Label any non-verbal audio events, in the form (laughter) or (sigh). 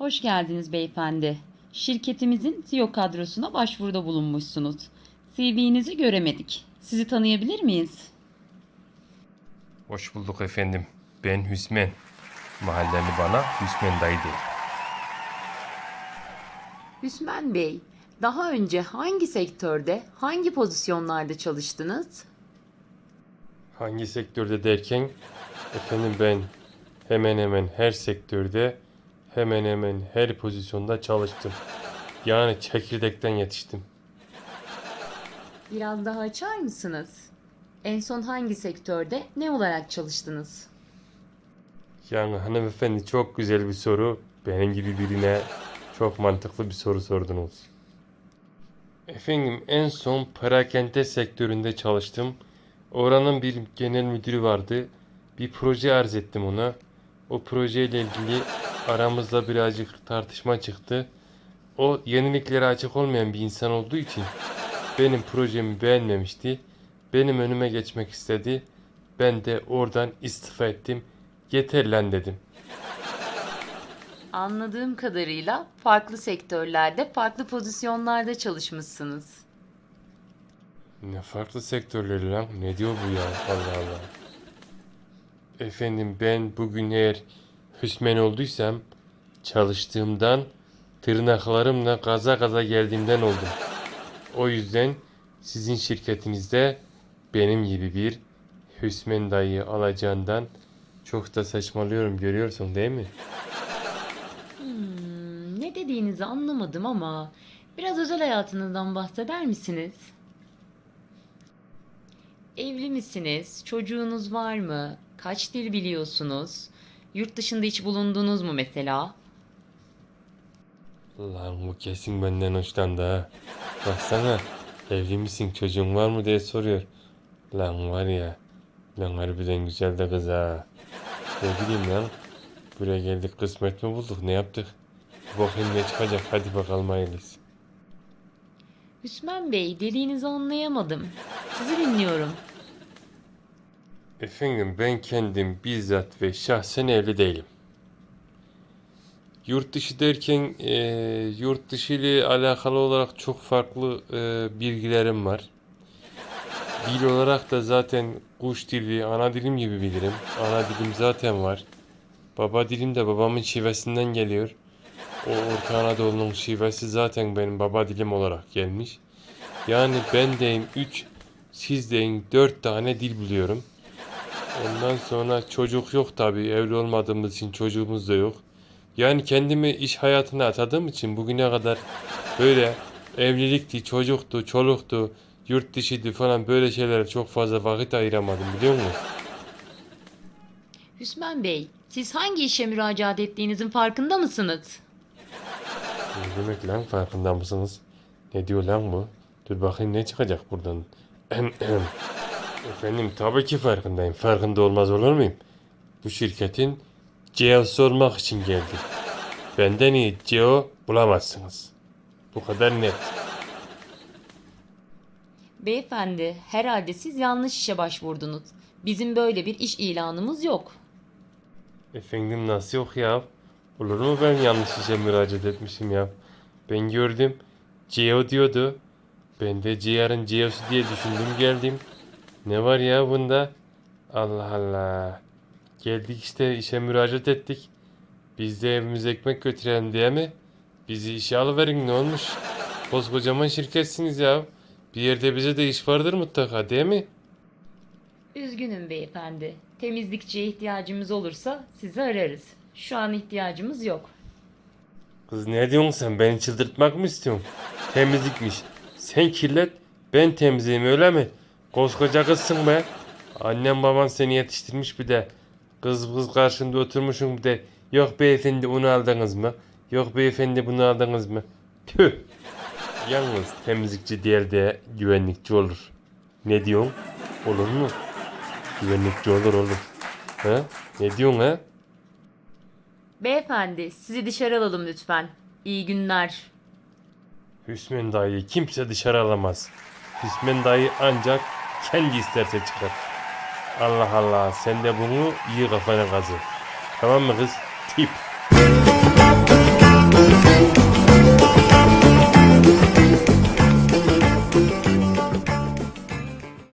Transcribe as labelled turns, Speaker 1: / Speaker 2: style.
Speaker 1: Hoş geldiniz beyefendi. Şirketimizin CEO kadrosuna başvuruda bulunmuşsunuz. CV'nizi göremedik. Sizi tanıyabilir miyiz?
Speaker 2: Hoş bulduk efendim. Ben Hüsmen. Mahalleli bana Hüsmen dayı değil.
Speaker 1: Hüsmen Bey, daha önce hangi sektörde, hangi pozisyonlarda çalıştınız?
Speaker 2: Hangi sektörde derken efendim ben hemen hemen her sektörde hemen hemen her pozisyonda çalıştım. Yani çekirdekten yetiştim.
Speaker 1: Biraz daha açar mısınız? En son hangi sektörde, ne olarak çalıştınız?
Speaker 2: Yani hanımefendi çok güzel bir soru. Benim gibi birine çok mantıklı bir soru sordunuz. Efendim en son perakende sektöründe çalıştım. Oranın bir genel müdürü vardı. Bir proje arz ettim ona. O projeyle ilgili aramızda birazcık tartışma çıktı. O yeniliklere açık olmayan bir insan olduğu için benim projemi beğenmemişti. Benim önüme geçmek istedi. Ben de oradan istifa ettim. Yeter lan dedim.
Speaker 1: Anladığım kadarıyla farklı sektörlerde, farklı pozisyonlarda çalışmışsınız.
Speaker 2: Ne farklı sektörleri lan? Ne diyor bu ya? Allah Allah. Efendim ben bugün eğer hüsmen olduysam çalıştığımdan tırnaklarımla gaza gaza geldiğimden oldum. O yüzden sizin şirketinizde benim gibi bir hüsmen dayı alacağından çok da saçmalıyorum görüyorsun değil mi?
Speaker 1: Hmm, ne dediğinizi anlamadım ama biraz özel hayatınızdan bahseder misiniz? Evli misiniz? Çocuğunuz var mı? Kaç dil biliyorsunuz? Yurt dışında hiç bulundunuz mu mesela?
Speaker 2: Lan bu kesin benden hoşlandı ha. Baksana evli misin çocuğun var mı diye soruyor. Lan var ya. Lan harbiden güzel de kız ha. Ne bileyim lan. Buraya geldik kısmet mi bulduk ne yaptık? Bakayım ne çıkacak hadi bakalım hayırlısı.
Speaker 1: Hüsmen Bey, dediğinizi anlayamadım. Sizi dinliyorum.
Speaker 2: Efendim ben kendim bizzat ve şahsen evli değilim. Yurt dışı derken e, yurt dışı ile alakalı olarak çok farklı e, bilgilerim var. Dil olarak da zaten kuş dili, ana dilim gibi bilirim. Ana dilim zaten var. Baba dilim de babamın şivesinden geliyor. O Orta Anadolu'nun şivesi zaten benim baba dilim olarak gelmiş. Yani ben deyim 3, siz deyin 4 tane dil biliyorum. Ondan sonra çocuk yok tabii. Evli olmadığımız için çocuğumuz da yok. Yani kendimi iş hayatına atadığım için bugüne kadar böyle evlilikti, çocuktu, çoluktu, yurt dışıydı falan böyle şeylere çok fazla vakit ayıramadım biliyor musun?
Speaker 1: Hüsmen Bey, siz hangi işe müracaat ettiğinizin farkında mısınız?
Speaker 2: Ne demek lan farkında mısınız? Ne diyor lan bu? Dur bakayım ne çıkacak buradan. (clears throat) Efendim tabii ki farkındayım. Farkında olmaz olur muyum? Bu şirketin CEO'su olmak için geldim. Benden iyi CEO bulamazsınız. Bu kadar net.
Speaker 1: Beyefendi, herhalde siz yanlış işe başvurdunuz. Bizim böyle bir iş ilanımız yok.
Speaker 2: Efendim nasıl yok ya? Olur mu ben yanlış işe müracaat etmişim ya? Ben gördüm. CEO diyordu. Ben de CR'ın CEO'su diye düşündüm geldim. Ne var ya bunda? Allah Allah. Geldik işte işe müracaat ettik. Biz de evimize ekmek götürelim diye mi? Bizi işe alıverin ne olmuş? Koskocaman şirketsiniz ya. Bir yerde bize de iş vardır mutlaka değil mi?
Speaker 1: Üzgünüm beyefendi. Temizlikçiye ihtiyacımız olursa sizi ararız. Şu an ihtiyacımız yok.
Speaker 2: Kız ne diyorsun sen? Beni çıldırtmak mı istiyorsun? Temizlikmiş. Sen kirlet, ben temizleyeyim öyle mi? Koskoca kızsın be. Annem baban seni yetiştirmiş bir de. Kız kız karşında oturmuşsun bir de. Yok beyefendi onu aldınız mı? Yok beyefendi bunu aldınız mı? Tüh. Yalnız temizlikçi değil de güvenlikçi olur. Ne diyorsun? Olur mu? Güvenlikçi olur olur. Ha? Ne diyorsun ha?
Speaker 1: Beyefendi, sizi dışarı alalım lütfen. İyi günler.
Speaker 2: Hüsmen dayıyı kimse dışarı alamaz. Hüsmen dayı ancak kendi isterse çıkar. Allah Allah sen de bunu iyi kafana kazı. Tamam mı kız? Tip.